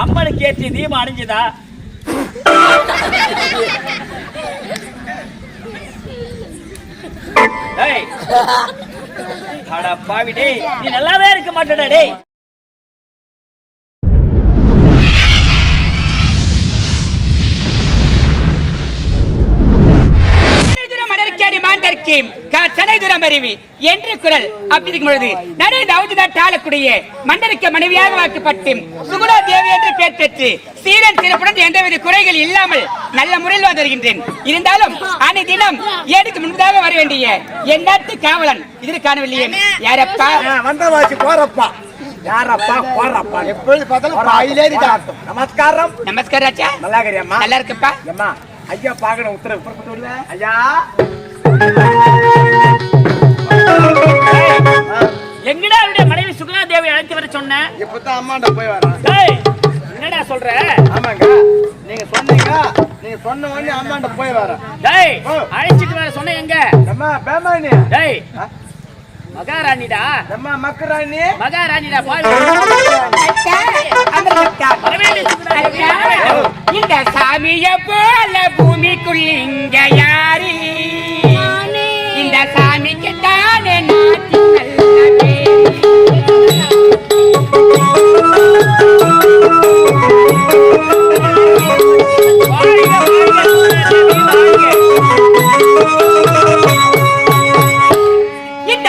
அம்மனுக்கு ஏற்றி தீபம் அணிஞ்சுதா? டேய் அட பாவி டேய் நீ நல்லாவே இருக்க மாட்டேடா டேய். மலர்க்கேடி மாண்டர்க்கேம் சனை துரம் அறிவி என்று குரல் அப்படி இருக்கும் பொழுது நடை தவுதிதா டாலக்குடைய மன்னருக்கு மனைவியாக வாக்கப்பட்டு சுகுணா தேவி என்று பெயர் பெற்று சீரன் சிறப்புடன் எந்தவித குறைகள் இல்லாமல் நல்ல முறையில் வந்து வருகின்றேன். இருந்தாலும் அன்னை தினம் ஏடுக்கு முன்பதாக வர வேண்டிய என் நாட்டு காவலன் இதில் காணவில்லையே. யாரப்பா? வந்தவாசி போறப்பா. யாரப்பா போறப்பா. எப்பொழுது பார்த்தாலும் பாயிலேறி தாட்டும் நமஸ்காரம். நமஸ்காரம் ராஜா. நல்லா இருக்கிறியம்மா நல்லா இருக்குப்பா அம்மா ஐயா பாக்கணும் உத்தரவு ஐயா. எங்கடா அவருடைய மனைவி சுகுணா தேவி அழைத்து வர சொன்ன? இப்பதான் அம்மாண்ட போய் வரேன் டேய் என்னடா சொல்ற? ஆமாங்க. நீங்க சொன்னீங்க. நீங்க சொன்ன உடனே அம்மாண்ட போய் வரேன் டேய். அழைச்சிட்டு வர சொன்ன எங்க? அம்மா பேமானி டேய்? மகாராணிடா? அம்மா மக்கராணி. மகாராணிடா பாரு. இந்த சாமிய போல பூமிக்குள் இங்க யாரு? இந்த சாமிக்கு தானே நாட்டி நல்ல இந்த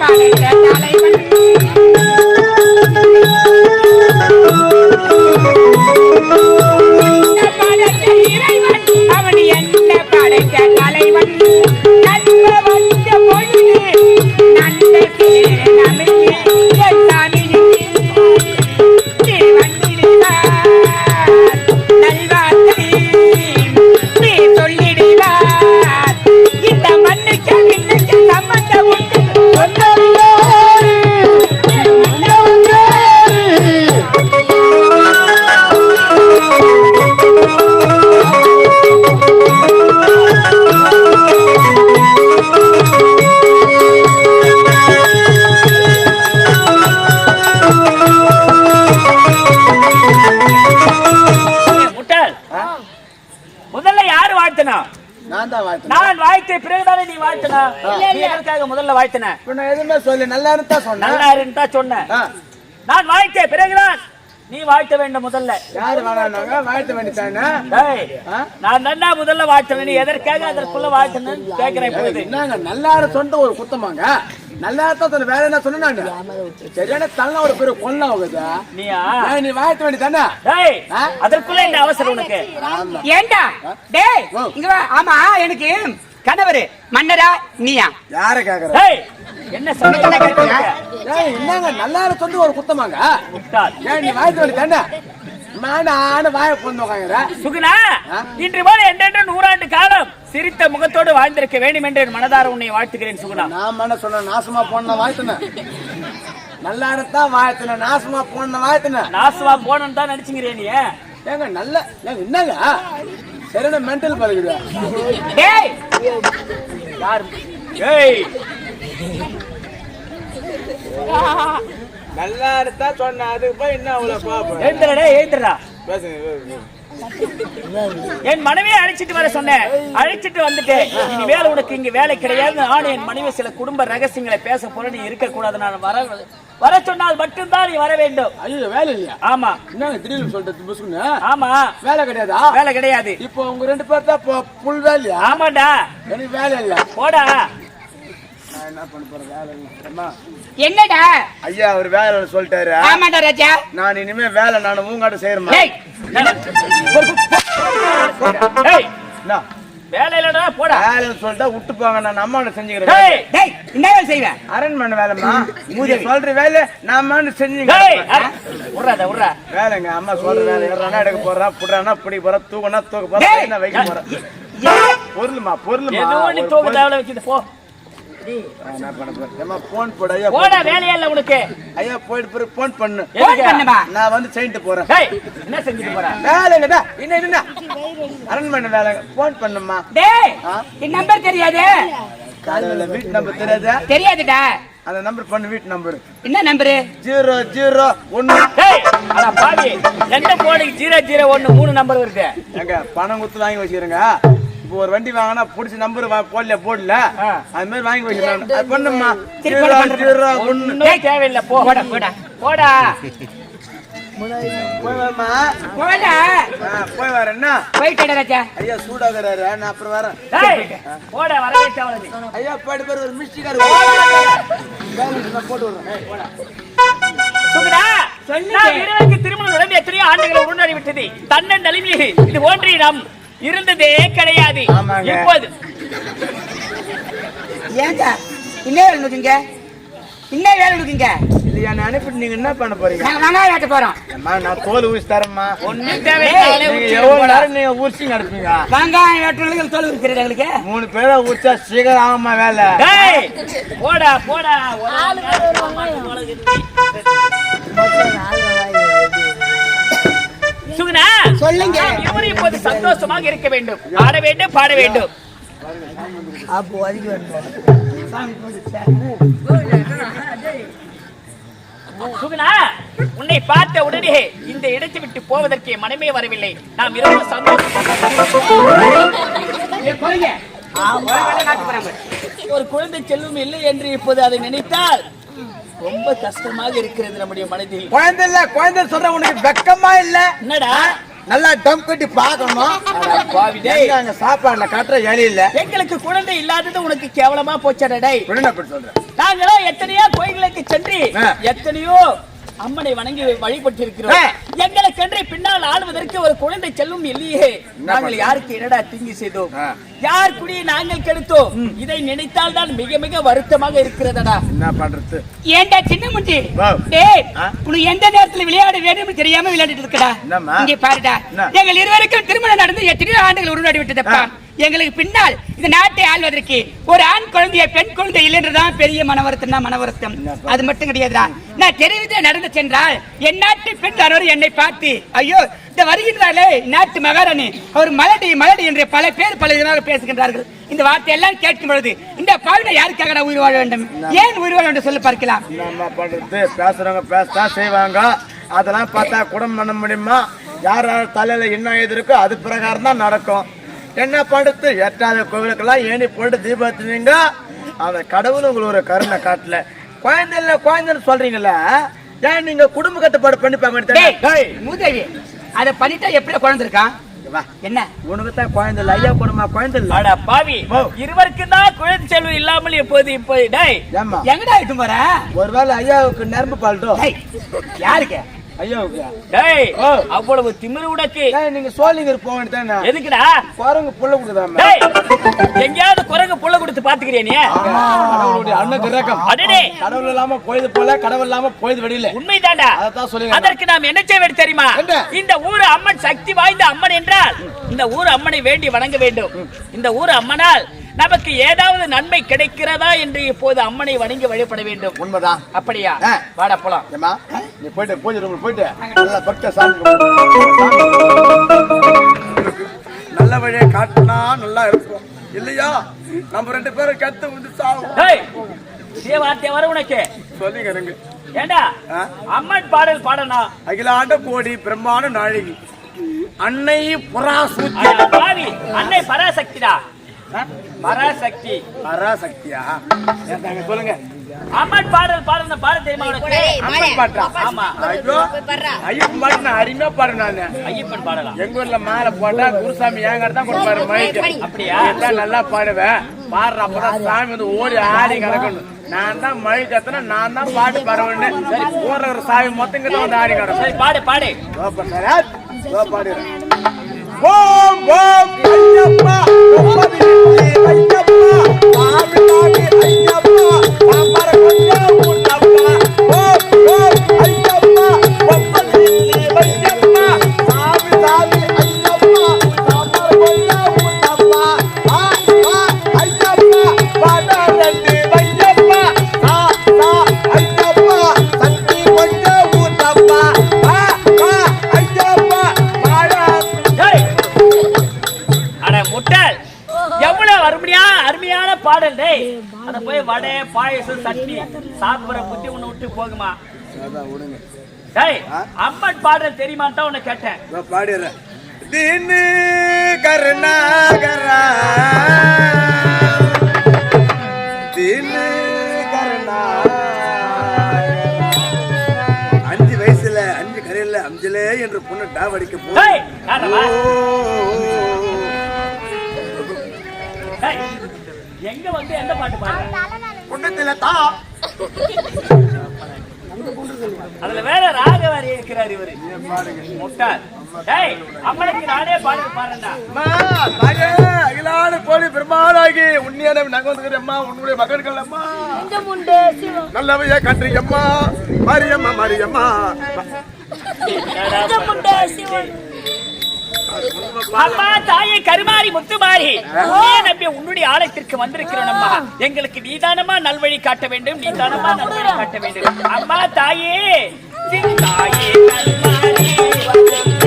என்ன படைத்த முதல்ல யாரு வாழ்த்தனா? நான் வாழ்த்து பிறகுதானே நீ வாழ்த்தனா? எதற்காக முதல்ல வாழ்த்தன? எதுவுமே சொல்லு நல்லா இருந்தா சொன்னேன். நல்லா இருந்தா சொன்னேன். ஆ, நான் வாழ்த்த பிறகுதான். நீ வாழ்த்த வேண்டும் முதல்ல. யாரு வாழ்த்து? நான் தான்டா முதல்ல வாழ்த்தணும் நீ எதற்காக அதற்குள்ள வாழ்த்தணும்னு என்னங்க நல்லா சொந்த ஒரு குத்தமாங்க? நல்லா தான் சொல்ல வேற என்ன சொன்னாங்க சரியான தள்ள ஒரு பேரு கொல்ல ஆகுது நீயா? நீ வாழ்த்து வேண்டித்தானே டேய் ஆ? அதற்குள்ள இந்த அவசரம் உனக்கு. ஏண்டா? டேய். இங்க வா. ஆமா எனக்கு கணவர் மன்னரா நீயா? யார கேக்குற? டேய் என்ன கேட்கிறீங்க? ஏய் என்னங்க நல்லா சொந்த ஒரு குத்தமாங்க? நீ வாழ்த்து வேண்டித்தானே நானு வாய பொண்ணு உட்காங்குற சுகுணா? இன்று போல நூறாண்டு காலம் சிரித்த முகத்தோடு வாழ்ந்திருக்க வேண்டும் என்று என் மனதார உன்னை வாழ்த்துகிறேன் சுகுணா. நான் என்ன சொன்ன நாசமா போன வாழ்த்துனேன் நல்லா இருந்தா வாழ்த்துனேன் நாசமா போன வாழ்த்துனேன் நாசுவா போனன்னு தான் நடிச்சுங்கிறேன் நீ. ஏங்க நல்ல என்னங்க? சரியான மென்டல் பழகுது? டேய்! யார்? ஏய்! நல்லா இருந்தா சொன்ன அதுக்கு போய் என்ன அவ்வளவு பாப்பேன் எழுந்துடா எழுந்துடா பேசுங்க. என் மனைவியை அழைச்சிட்டு வர சொன்னேன். அழைச்சிட்டு வந்துட்டேன் இனிமேல் உனக்கு இங்க வேலை கிடையாது நானும் என் மனைவி சில குடும்ப ரகசியங்களை பேச போற நீ இருக்க கூடாது நான் வர வர சொன்னால் மட்டும்தான் நீ வர வேண்டும். ஐயோ வேலை இல்லையா? ஆமா. என்னங்க திடீர்னு சொல்றது புசுக்குன்னு ஆமா. வேலை கிடையாதா? வேலை கிடையாது. இப்போ உங்க ரெண்டு பேர் தான் இப்போ புல் வேலையா ஆமாடா. எனக்கு வேலை இல்ல. போடா. என்ன என்னடா? ஐயா அவர் வேலை சொல்லிட்டாரு. ஆமாடா ராஜா. நான் இனிமே வேலை நான் உங்காட்ட செய்யறேன் ஏய் டேய் என்ன? வேலை இல்லடா போடா. வேலைன்னு சொல்லிட்டா விட்டு போங்க நான் அம்மாவை செஞ்சுக்கிறேன். டேய் டேய் என்ன வேலை செய்வ. அரண்மனை வேலைம்மா. நீங்க சொல்ற வேலை நான் அட, விட்றாத விட்றா. வேலைங்க அம்மா சொல்ற வேலை. ஏறானா எடுக்க போறா புடுறானா பிடி போறா தூக்கனா தூக்க போறா. என்ன வைக்க போறா. பொருளுமா பொருளுமா. ஏதோ நீ தூக்க. தேவையில்ல வைக்கிது போ. போன் போடு ஐயா போடா வேலையா இல்ல உனக்கு. ஐயா போயிட்டு பிறகு போன் பண்ணு. போன்? பண்ணுமா? நான் வந்து செயின்ட்டு போறேன். டேய் என்ன செஞ்சுட்டு போற? வேலைங்கடா என்ன என்ன அரண்மனை வேலைங்க போன் பண்ணுமா டேய்? என் நம்பர் தெரியாது? வீட்டு நம்பர் தெரியாதா? தெரியாதுடா. அந்த நம்பர் பண்ணு வீட்டு நம்பர் என்ன நம்பரு ஜீரோ ஜீரோ ஒன்னு. டேய் அட பாவி. எந்த போனுக்கு ஜீரோ ஜீரோ ஒன்னு மூணு நம்பர் வருது. எங்க பணம் கொடுத்து வாங்கி வச்சுக்கிறேங்க. இப்போ ஒரு வண்டி வாங்கினா பிடிச்ச நம்பர் போடல. போடல. அது மாதிரி வாங்கி வச்சுக்கிறேன் அது பண்ணுமா ஒன்னும் தேவையில்லை. போடா போடா. போடா. போய் போடா வரேன்னா போயிட்டேடா ராஜா. ஐயா சூடாகிறாரு நான் அப்புறம் வரேன். போடா வரவே. ஐயா போயிட்டு பேர் ஒரு மிஸ்டேக் போட்டு விடுறேன். திருமணம் நடந்து எத்தனையோ ஆண்டுகள் முன்னாடி விட்டது. தன்னன் நிலைமையில் இது ஒன்றி நாம் இருந்ததே கிடையாது. இப்போது. ஏங்க என்ன வேலை நுக்குங்க என்ன வேலை நுக்குங்க இல்லையா நான் அனுப்பிட்டு நீங்க என்ன பண்ண போறீங்க? நாங்க வெங்காயம் வெட்ட போறோம். அம்மா நான் தோல் ஊசி தரேம்மா. ஒன்னும் தேவையில்லை நீங்க எவ்வளவு நேரம் நீங்க ஊசி நடப்பீங்க? வெங்காயம் வெட்டுறதுக்கு தோல் இருக்கிறது எங்களுக்கு. மூணு பேரை ஊச்சா சீக்கிரம் ஆகுமா வேலை. டேய் போடா போடா. சுகுணா சொல்லுங்க. இப்போது சந்தோஷமாக இருக்க வேண்டும்? ஆட வேண்டும் பாட வேண்டும். சுகுணா உன்னை பார்த்த உடனே இந்த இடத்தை விட்டு போவதற்கு மனமே வரவில்லை. நாம் இருவரும் சந்தோஷம் ஒரு குழந்தை செல்வம் இல்லை என்று இப்போது அதை நினைத்தால் ரொம்ப கஷ்டமாக இருக்கிறது நம்முடைய மனதில். குழந்தை இல்ல குழந்தை சொல்ற உனக்கு வெக்கமா இல்ல? என்னடா? நல்லா டம் கட்டி பாக்கணும் சாப்பாடுல கட்டுற இலை இல்ல? எங்களுக்கு குழந்தை இல்லாதது உனக்கு கேவலமா போச்சடா டேய். என்ன அப்படி சொல்ற நாங்களோ எத்தனையோ கோயில்களுக்கு சென்று. எத்தனையோ அம்மனை வணங்கி வழிபட்டிருக்கிறோம் ஆ. எங்களுக்கென்று பின்னால் ஆளுவதற்கு ஒரு குழந்தை செல்வம் இல்லையே நாங்கள்? யாருக்கு என்னடா தீங்கு செய்தோம். யார் குடியை நாங்கள் கெடுத்தோம் இதை நினைத்தால் தான் மிக மிக வருத்தமாக இருக்கிறதடா என்ன பண்றது ஏன்டா சின்ன வா. டேய்? உனக்கு எந்த நேரத்துல விளையாட வேணும்னு தெரியாம விளையாடிட்டு இருக்கடா? இங்க பாருடா? எங்கள் இருவருக்கும் திருமணம் நடந்து எத்தனையோ ஆண்டுகள் உருவாடி விட்டதப்பா. எங்களுக்கு பின்னால் இந்த நாட்டை ஆள்வதற்கு ஒரு ஆண் குழந்தைய பெண் குழந்தை இல்லைன்றதான் பெரிய மனவருத்தம் தான் மன அது மட்டும் கிடையாதுதான் நான் தெரிவித்த நடந்து சென்றால் என் நாட்டு பெண் அனைவரும் என்னை பார்த்து ஐயோ இந்த வருகின்றாலே நாட்டு மகாராணி. அவர் மலடி மலடி என்று பல பேர் பல விதமாக பேசுகின்றார்கள். இந்த வார்த்தை எல்லாம் கேட்கும் பொழுது இந்த பாவினை யாருக்காக நான் உயிர் வாழ வேண்டும்? ஏன் உயிர் வாழ வேண்டும் சொல்லி பார்க்கலாம். பேசுறவங்க பேசத்தான் செய்வாங்க. அதெல்லாம் பார்த்தா குடும்பம் பண்ண முடியுமா? யார் யார் தலையில என்ன எது இருக்கோ அது பிரகாரம் தான் நடக்கும். என்ன பண்றது எட்டாவது கோவிலுக்கெல்லாம் ஏணி போட்டு தீபத்துனீங்க அந்த கடவுள் உங்களுக்கு ஒரு கருணை காட்டல. குழந்தை இல்ல குழந்தைன்னு சொல்றீங்களா ஏன் நீங்க குடும்ப கட்டுப்பாடு பண்ணி பார்க்க அதை பண்ணிட்டா எப்படி குழந்தை இருக்கான் என்ன? உனக்கு தான் குழந்தை இல்லை ஐயா குடும்பமா குழந்தை இல்ல. அட பாவி. இருவருக்கு தான் குழந்தை செல்வம் இல்லாமல் இப்போது? இப்போ டேய் எங்கடா இட்டு போற? ஒருவேளை ஐயாவுக்கு நரம்பு பால்ட்டும் டேய், யாருக்கு? ஐயாவுக்கு டேய் ஓ. அவ்வளவு திமிரு உனக்கு. ஏன் நீங்க சோழிங்கர் போக வேண்டியதானே? எதுக்குடா? குரங்கு புள்ள கொடுக்குதாம? டேய் எங்கேயாவது குரங்கு புள்ள கொடுத்து பாத்துக்கிறியா நீ? கடவுளுடைய அண்ணன் ரகம் அடடே. கடவுள் இல்லாம போயது போல கடவுள் இல்லாம போயது வெளியில. உண்மைதான்டா. அதான் சொல்லுங்க. அதற்கு நாம் என்ன செய்ய வேண்டும் தெரியுமா? இந்த ஊர் அம்மன் சக்தி வாய்ந்த அம்மன் என்றால் இந்த ஊர் அம்மனை வேண்டி வணங்க வேண்டும். இந்த ஊர் அம்மனால் நமக்கு ஏதாவது நன்மை கிடைக்கிறதா என்று இப்போது அம்மனை வணங்கி வழிபட வேண்டும். உண்மைதான். அப்படியா. வாடா போலாம். ஏமா நீ போயிட்டு பூஜை ரூம் போயிட்டு நல்லா பக்த சாமி. நல்ல வழியை காட்டினா நல்லா இருக்கும். இல்லையா? நம்ம ரெண்டு பேரும் கத்து வந்து சாவும் வார்த்தை வர உனக்கு? சொல்லிங்க எனக்கு ஏண்டா? அம்மன் பாடல் பாடணும் அகிலாண்ட கோடி பிரம்மாண்ட நாழிகை. அன்னை புறாசூத்தி அன்னை பராசக்திடா? பராசக்தி. பராசக்தியா? சொல்லுங்க. அம்மன் பாடல் பாடுன பாட தெரியுமா உனக்கு? அம்மன். பாட்டா? ஆமா. ஐயோ. ஐயப்பன் பாட்டு நான் அருமையா பாடுறேன் நானு. ஐயப்பன் பாடலாம் எங்க ஊர்ல மாலை போட்டா குருசாமி ஏங்கார தான் கொடுப்பாரு மைக்கு. அப்படியா? எல்லாம் நல்லா பாடுவேன். பாடுற அப்பதான் சாமி வந்து ஓடி ஆடி கிடக்கணும். நான் தான் மழை கத்துனா நான் தான் பாட்டு பாடுவேன்னு. சரி. போற ஒரு சாமி மொத்தம் கிட்ட வந்து ஆடி கிடக்கும். சரி பாடு பாடு. ஓம் ஓம் ஐயப்பா. வடை பாயசம் சட்னி. சாப்பிடுற புத்தி உன்னை விட்டு போகுமா? டேய் அம்மன் பாடல் தெரியுமான்னு தான் உன்னை கேட்டேன். பாடிடுறேன். தின்னு கருணாகரா. தின்னு அஞ்சு வயசுல அஞ்சு கரையில அஞ்சுலே என்று பொண்ணு டாவ் அடிக்க டேய் யாரவா? டேய், எங்க வந்து எந்த பாட்டு பாடுற? பொண்ணத்துல தா அதுல வேற ராகவாரி இருக்கிறார் இவரு. முட்டாள். டேய் அம்மனுக்கு நானே பாடல் பாடுறேன்டா. அகிலான கோடி பெருமாளாகி உன்னியான நாங்க வந்துக்கிறேன் அம்மா உன்னுடைய மகன்கள் அம்மா. நல்லவைய கன்றி அம்மா மாரியம்மா. மாரியம்மா அம்மா தாயே கருமாரி முத்துமாரி. உன்னையே நம்பி உன்னுடைய ஆலயத்திற்கு வந்திருக்கிறோம் அம்மா? எங்களுக்கு நீதானமா நல்வழி காட்ட வேண்டும் நீதானமா நல்வழி காட்ட வேண்டும். அம்மா தாயே. தாயே கருமாரி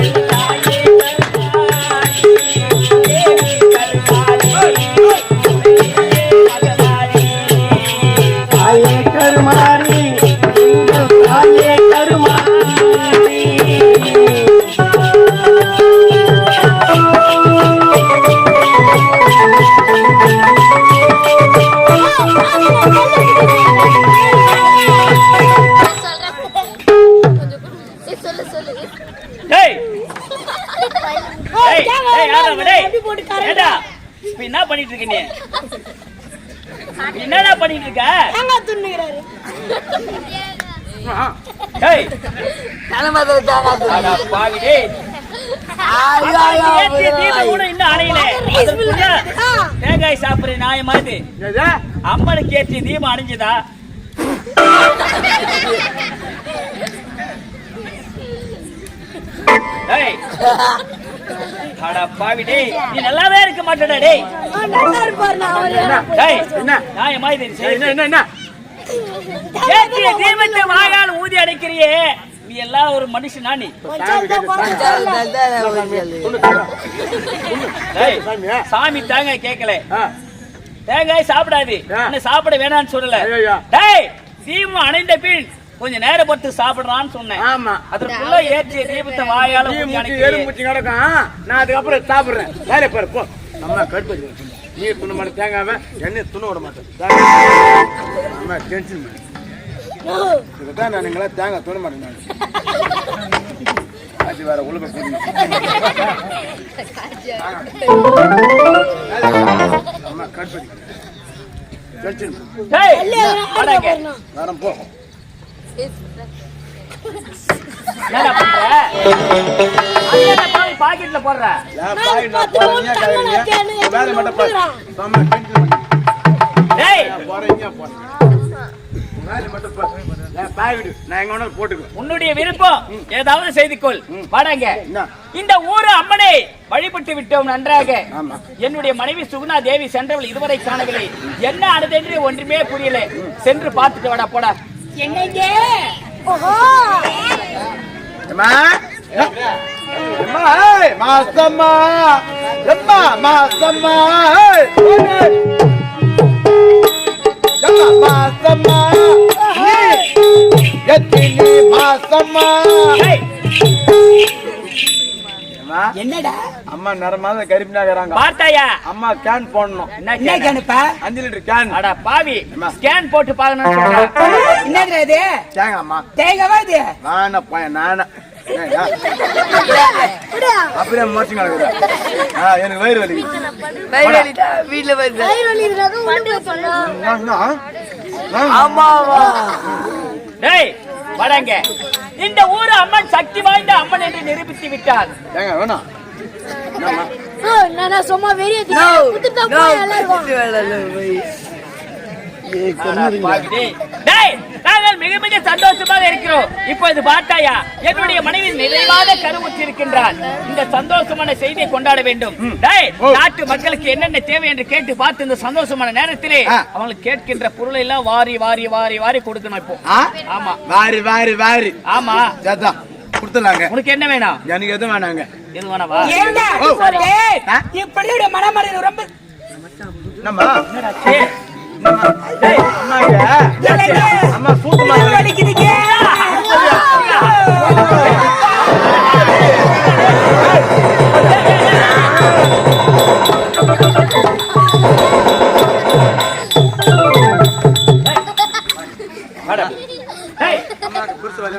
என்ன பண்ணிட்டு இருக்க நீ என்னடா பண்ணிட்டு இருக்க? தேங்காய் சாப்பிடுற நாய மாதிரி? அம்மனுக்கு ஏற்றி தீபம் அணைஞ்சதா? டேய். அட பாவி டேய் நீ நல்லாவே இருக்க மாட்டடா டேய். டேய் என்ன? நாய மாதிரி என்ன என்ன என்ன? ஏற்றிய தீபத்தை வாயால் ஊதி அடைக்கிறியே. நீ எல்லாம் ஒரு மனுஷனா நீ? சாமி தேங்காய் கேட்கல தேங்காய் சாப்பிடாது. என்ன சாப்பிட வேணாம்னு சொல்லல. டேய் தீபம் அணைந்த பின் கொஞ்ச நேரம் பட்டு சாப்பிடுறான்னு சொன்னேன். ஆமா. அதற்குள்ள ஏற்றிய தீபத்தை வாயால நீ ஊதி முச்சி அணைக்கிறியே. எறும்புச்சி கிடக்கும் நான் அதுக்கப்புறம் சாப்பிடுறேன். வேலை பாரு போ. அம்மா கடுப்பு நீ துணி மாட்டேன் தேங்காம எண்ணெய் துணி விட மாட்டேன். அம்மா டென்ஷன் பண்ணு இதுதான் நான் நீங்களா தேங்காய் துணி மாட்டேன் அது வேற உழுக அம்மா கடுப்பு டென்ஷன். வரேன் போ. பாக்கெட்ல போடுற. உன்னுடைய விருப்பம். ஏதாவது செய்துக்கொள். வாடாங்க? இந்த ஊரு அம்மனை வழிபட்டு விட்டோம் நன்றாக. ஆமா. என்னுடைய மனைவி சுகுணா தேவி சென்றவள் இதுவரை காணவில்லை. என்ன ஆனதென்று ஒன்றுமே புரியல. சென்று பார்த்துட்டு வாடா போடா. அம்மா அம்மா ஏய், மாசம்மா. எம்மா மாசம்மா. எம்மா மாசம்மா. நீ எத்தினி மாசம்மா. அம்மா என்னடா? அம்மா நிறமாத கருப்பினாகிறாங்க பார்த்தாயா? அம்மா கேன் போடணும். என்ன என்ன கேன்? கேனுப்பா அஞ்சு லிட்டர் கேன் அட பாவி. அம்மா. ஸ்கேன் போட்டு பாக்கணும்னு சொல்றேன் என்னது இது? கேங்க அம்மா. தேங்கவா இது? நான பையன் நான. அப்படியே மறைச்சு கிடக்குற ஆ, எனக்கு வயிறு வலி. வயிறு வலிக்குதுனாக்க உண்டு சொன்னா. டேய் வடங்க இந்த ஊரு அம்மன் சக்தி வாய்ந்த அம்மன் என்று நிரூபித்து விட்டார். நான் சும்மா வெறிய குத்துட்டா நாங்கள் மிக மிக சந்தோஷமாக இருக்கிறோம். இப்பொழுது பார்த்தாயா என்னுடைய மனைவி நிறைவாக கருவுற்றிருக்கின்றார் இந்த சந்தோஷமான செய்தியை கொண்டாட வேண்டும். நாட்டு மக்களுக்கு என்னென்ன தேவை என்று கேட்டு பார்த்து இந்த சந்தோஷமான நேரத்திலே. அவங்களுக்கு கேட்கின்ற பொருளை எல்லாம் வாரி வாரி வாரி வாரி கொடுக்கணும் இப்போ? ஆமா. வாரி வாரி வாரி. ஆமா. சேத்தா கொடுத்துலாங்க உனக்கு என்ன வேணும்? எனக்கு எதுவும் வேணாங்க. எது வேணாவா? இப்படியோட மனமறை ரொம்ப அம்மாங்க. அம்மா சூப்பமா வலிக்குதுங்க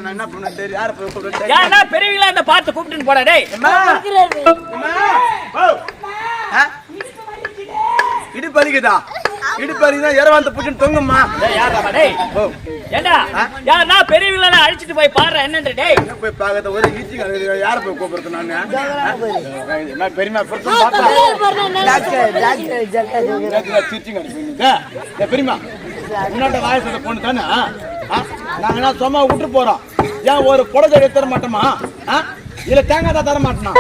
நான் என்ன பண்ணுவேன் யாரை போய் கூப்பிடுவேன் பெரியவங்களா இந்த பார்த்து கூப்பிட்டுன்னு போட டேய் இடுப்பு வலிக்குதா இரவாந்த புடிச்சுன்னு தொங்கும்மா. டேய், யாருடா டேய் ஓ. ஏண்டா? யாருன்னா பெரியவங்களா அழிச்சிட்டு போய் பாடுற என்னன்ற டேய். போய் பார்க்கறது? ஒரு ஈச்சி கலக்குது யாரை போய் கூப்பிடுறது நானு? என்ன பெரியமா புருஷன் பார்த்தா அடிப்பீங்க. வாய சொல்ல பொண்ணு தானே? ஆ? நாங்க என்ன சும்மா விட்டு போறோம். ஏன் ஒரு புடவை தர மாட்டோமா? ஆ? இல்ல தேங்காய் தான் தர மாட்டோமா?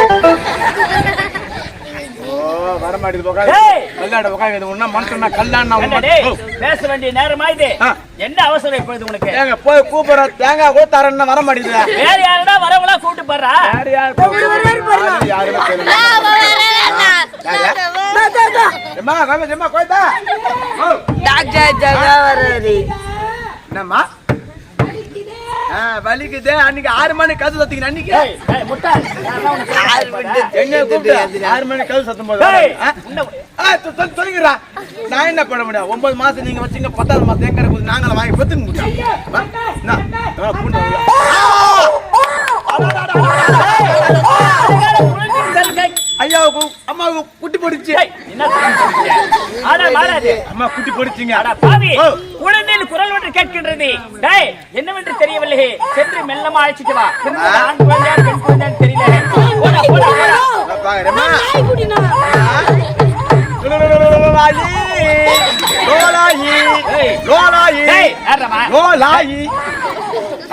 ஓ வர மாட்டேது உட்காந்து ஏய்! கல்லாட உட்காந்து உன்னா மனுஷன் கல்லாண்ணா பேச வேண்டிய நேரமா. என்ன அவசரம் இப்பொழுது உனக்கு? ஏங்க போய் கூப்பிடுற தேங்காய் கூட தரேன்னு வர மாட்டேங்குது வேற யாருடா வரவங்களா கூப்பிட்டு போறா? யார் யார்? யாருமே என்னம்மா? வலிக்குது அன்னைக்கு ஆறு மணி கது சத்திங்க அன்னைக்கு கூப்பிட்டு ஆறு மணி கது சத்தும் போது டேய், ஆ? உன்னை- ஆ, சொ- சொல் சொல்லுங்கடா நான் என்ன பண்ண முடியும் ஒன்பது மாசம் நீங்க வச்சீங்க பத்தாவது மாசம் எங்க இருக்குது நாங்களும் வாங்கி பத்துங்க முடியும் ஐயாவுக்கு அம்மாவுக்கு குட்டி பொடிச்சு அம்மா குட்டி பொடிச்சிங்க குரல் ஒன்று கேட்கின்றது. டேய் என்னவென்று தெரியவில்லையே. சென்று மெல்லமா அழைச்சிட்டு வா. ஆண் குழந்தையா பெண் குழந்தையான்னு தெரியல. போடா போடா போடா.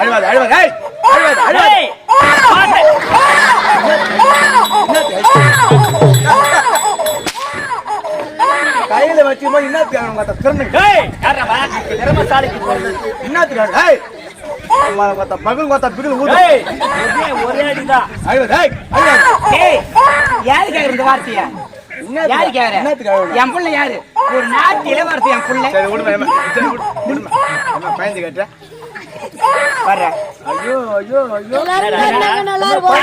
அழுவாத அழுவாத. அழுவாத அழுவாத. கையில வச்சுமா என்னத்துக்கு அவங்க டேய் யாரமா திறமசாலைக்கு போறது என்னத்துக்கு ஏய்! கொத்த பகல் கொத்த பிகல் ஊது டேய் ஒரே அடிதான். அழுவாத ஏய்! டேய் யாரு கேக்குற இந்த வார்த்தைய? யாரு கேக்குற? என் புள்ள யாரு? ஒரு நாட்டு இளவரசி என் புள்ள. சரி விடுமா விடுமா பயந்து கேட்ட வர்ற ஐயோ ஐயோ ஐயோ. எல்லாரும் கேட்டாங்க நல்லா இருக்கும்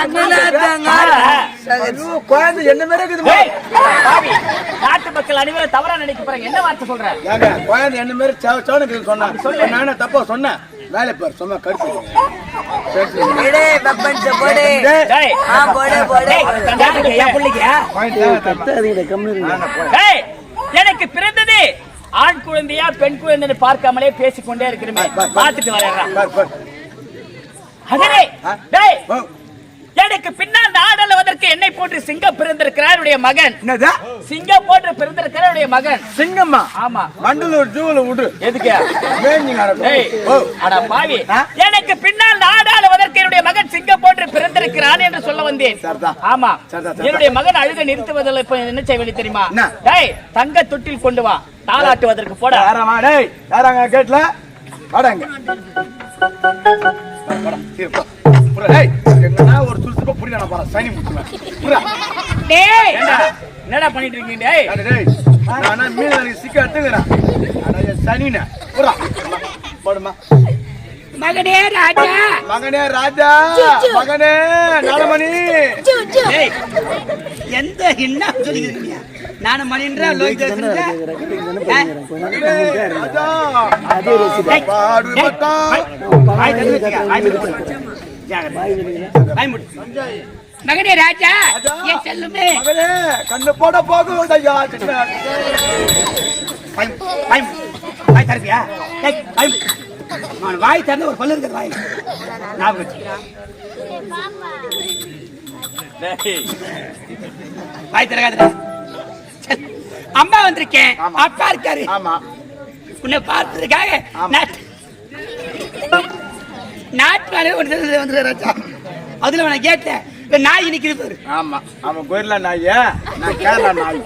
ஐயோ குழந்தை என்ன டேய் பாவி. நாட்டு மக்கள் அனைவரும் தவறா நினைக்க போறாங்க என்ன வார்த்தை சொல்ற? ஏங்க குழந்தை என்ன மாதிரி சவ சவனுக்கு சொன்னேன். சொல்லு. நானே தப்பா சொன்னேன். வேலை பார் சும்மா கருத்து எனக்கு பிறந்தது ஆண் குழந்தையா பெண் குழந்தைன்னு பார்க்காமலே பேசிக்கொண்டே இருக்கிறமே. பார்த்துட்டு வரேன் ஓ, எனக்கு பின்னால் நாடலுவதற்கு என்னை போன்று சிங்கம் பிறந்திருக்கிறார் என்னுடைய மகன். என்னது? சிங்கம் போன்று பிறந்திருக்கிறார் என்னுடைய மகன். சிங்கம்மா? ஆமா. மண்டலூர் ஜூல விடு எதுக்கு? அட பாவி? எனக்கு பின்னால் நாடாளுவதற்கு என்னுடைய மகன் சிங்கம் போன்று பிறந்திருக்கிறான் என்று சொல்ல வந்தேன். ஆமா. என்னுடைய மகன் அழுக நிறுத்துவதில் இப்ப என்ன செய்ய வேண்டிய தெரியுமா? டேய் தங்க தொட்டில் கொண்டு வா. தாளாட்டுவதற்கு போட. யாரம்மா டேய். யாராங்க கேட்ல? வாடாங்க எங்கன்னா ஒரு சுறுசுறுப்பா புரியல நான் சனி முடிச்சுவேன் புறா. டேய். என்னடா பண்ணிட்டு இருக்கீங்க? டேய். டேய். நானா மீன் வேலைக்கு சிக்க எடுத்துக்கிறேன் ஆனா சனின அம்மா, போடுமா. மகனே ராஜா. மகனே ராஜா. மகனே நலமணி எந்த என்ன சொல்லிக்கிறீங்க? நானும் மணின்ற? ஆ? மகனே ராஜா என் செல்லுமே? மகனே கண்ணு போட போகுது ஐயா வாய் வாய் மூடு. வாய் திறந்து ஒரு பல்லு இருக்கிற வாய். ஞாபகம் வாய் திறக்காதடா. சரி. அம்மா வந்திருக்கேன். அப்பா இருக்காரு. ஆமா. உன்னை பார்த்ததுக்காக ஆமா. நாட்டு ஒன்று வந்து ராஜா. அதுல உன கேட்டேன். நாய் நிக்குது பாரு. ஆமா அவன் கோயில்ல நாய்? நான் கேரளா நாய்.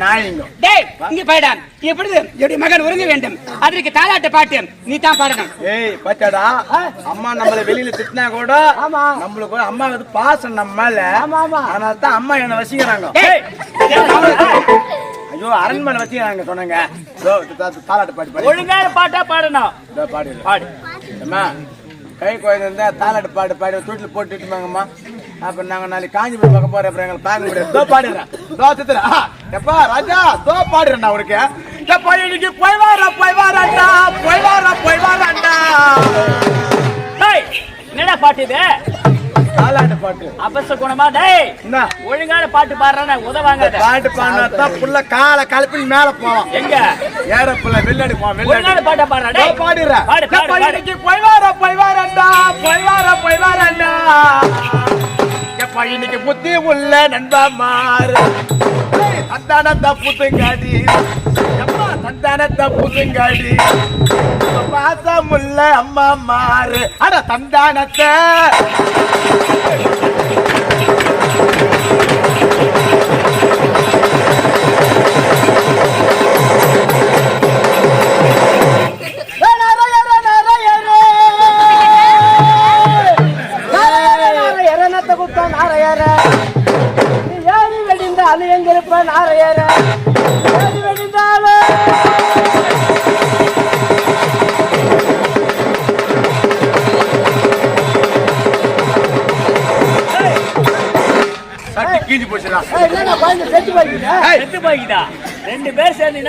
நாய்ங்க. டேய் இங்க போயிடா. எப்படி என்னுடைய மகன் உறங்க வேண்டும். அதற்கு தாலாட்ட பாட்டு. நீ தான் பாடணும். ஏய் பாச்சாடா அம்மா நம்மள வெளியில திட்டினா கூட நம்மளுக்கு ஒரு அம்மா வந்து பாசம் நம்ம மேல. அதனால தான் அம்மா என்ன வசிக்கிறாங்க. ஐயோ அரண்மனை வச்சுக்கிறாங்க சொன்னாங்க. தாலாட்டு பாட்டு பாடி. ஒழுங்கான பாட்டா பாடணும். பாடு. பாடு. அம்மா கை குழந்தை இருந்தால் தாளாட்டு பாட்டு பாடி தூட்டில் போட்டுட்டுமாங்கம்மா அப்புறம் நாங்கள் நாளைக்கு காஞ்சிபுரம் பக்கம் போகிற அப்புறம் எங்களை பார்க்க முடியாது தோ பாடுறேன் தோ சித்திர எப்பா ராஜா தோ பாடுறேன் அவருக்கு எப்பா இன்னைக்கு போய் வாரா போய் வாராண்டா போய் வாரா போய் வாராண்டா என்னடா பாட்டு இது? தாலாட்டு பாட்டு. அபச குணமா? டேய் என்ன? ஒழுங்கான பாட்டு பாடுறேன் உதவாங்க பாட்டு பாடினா புள்ள காலை கலப்பி மேல போவான். எங்க? ஏற புள்ள வெள்ளடி போவான் வெள்ளடி பாட்டா பாடுறா டேய். பாடுறேன் பாடு பாடு போய் வாரா போய் வாராண்டா போய் வாரா போய் வாராண்டா எப்பா இன்னைக்கு புத்தி உள்ள நண்பா மாறு. சந்தான தப்புத்துங்காடி எப்பா சந்தான தப்புத்துங்காடி பாசமுள்ள அம்மா மாறு. அட சந்தானத்தை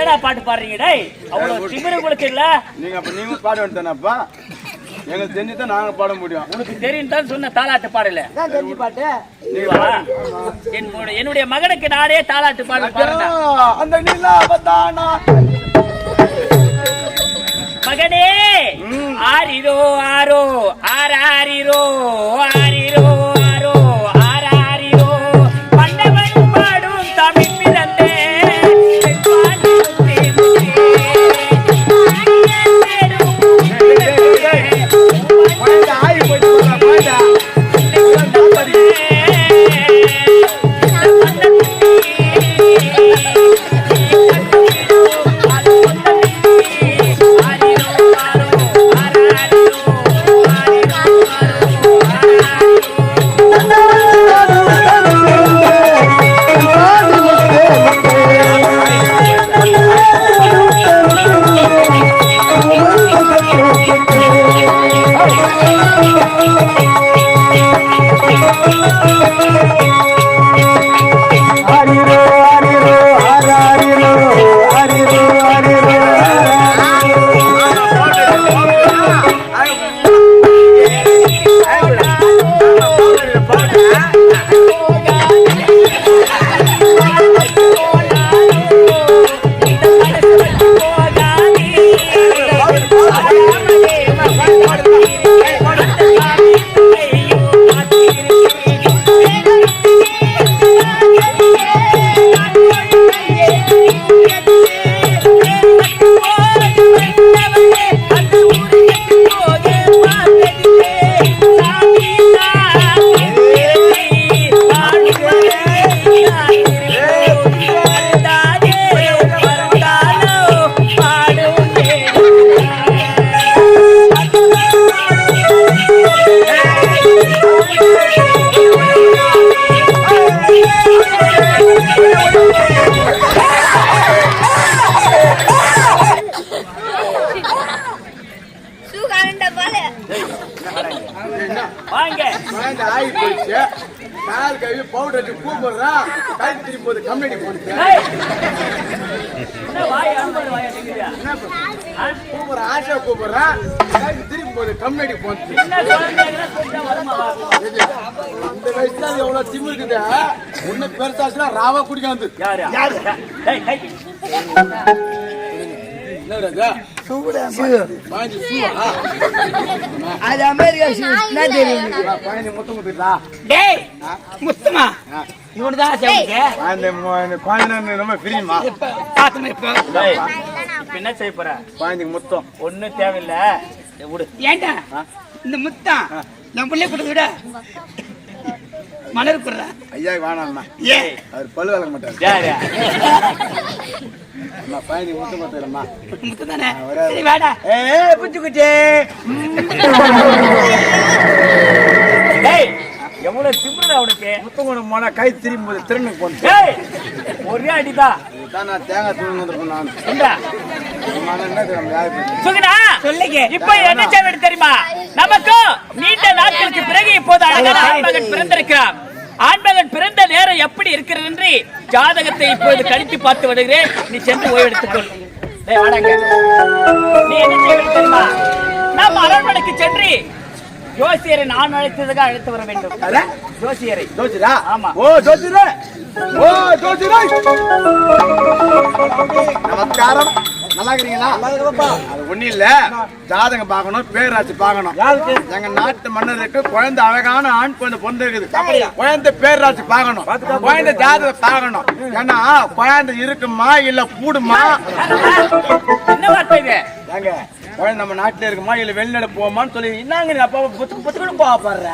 என்னடா பாட்டு பாடுறீங்க டேய். அவ்வளவு திமிரு உங்களுக்கு இல்ல நீங்க அப்ப நீங்களும் பாட வேண்டியதானப்பா? எங்களுக்கு தெரிஞ்சுதான் நாங்க பாட முடியும். உனக்கு தெரியும் தான் சொன்ன தாலாட்டு பாடல. நான் தெரிஞ்சு பாட்டு? என்னுடைய என்னுடைய மகனுக்கு நானே தாலாட்டு பாடல் பாடுறேன் அந்த நிலாவதானா? மகனே ஆரிரோ ஆரோ ஆராரிரோ ஆரிரோ ஆரோ இந்த வயசுல எவ்வளவு திமிரு இருக்குது ஒண்ணு பெருசாச்சுன்னா ராவா குடிக்காந்து அது அமெரிக்கா முத்தம் என்ன செய்ய போற? குழந்தைக்கு முத்தம். ஒண்ணும் தேவையில்ல. ஏண்டா இந்த முத்தம். என் பிள்ளை கொடுத்து விட மலர் கொடுறா. ஐயா வேணாம்மா ஏய் அவர் பல்லு வளர்க்க மாட்டார். அம்மா முத்தம் கொடுத்துருமா முத்து தானே சரி வாடா. ஏ புச்சு குச்சி. ஏய் எவ்வளவு திமிரு அவனுக்கு முத்தம் கொண்டு போனா கை திரும்பி போது திருநுக்கு போனது ஏய் ஒரே அடிதான் இதுதான் நான் தேங்காய் தூண் வந்திருக்கேன் சொல்லுங்க. இப்ப என்ன செய்வது தெரியுமா? நமக்கும் நீண்ட நாட்களுக்கு பிறகு இப்போது அழகான ஆண்மகன் பிறந்திருக்கிறான். ஆண்மகன் பிறந்த நேரம் எப்படி இருக்கிறது என்று ஜாதகத்தை இப்போது கணித்து பார்த்து வருகிறேன். நீ சென்று ஓய்வெடுத்துக்கொள். நீ என்ன செய்வது தெரியுமா? நாம் அரண்மனைக்கு சென்று ஜோசியரை நான் அழைத்ததுக்காக அழைத்து வர வேண்டும். யாரு? ஜோசியரை. ஜோதிடா ஆமா. ஓ ஜோதிடா ஓ ஜோதிடா நமஸ்காரம். நல்லா இருக்கிறீங்களா? அது ஒண்ணும் இல்ல. ஜாதகம் பார்க்கணும் பேராட்சி பார்க்கணும். எங்க நாட்டு மன்னருக்கு குழந்தை அழகான ஆண் குழந்தை பிறந்திருக்குது குழந்தை பேராட்சி பார்க்கணும். குழந்தை ஜாதகம் பார்க்கணும். ஏன்னா குழந்தை இருக்குமா இல்ல கூடுமா? என்ன வார்த்தை உடனே நம்ம நாட்டுல இருக்குமா இல்லை வெளிநாடு போமான்னு சொல்லி என்னங்க நீ அப்பா புத்து புத்துக்கணும் போக போடுற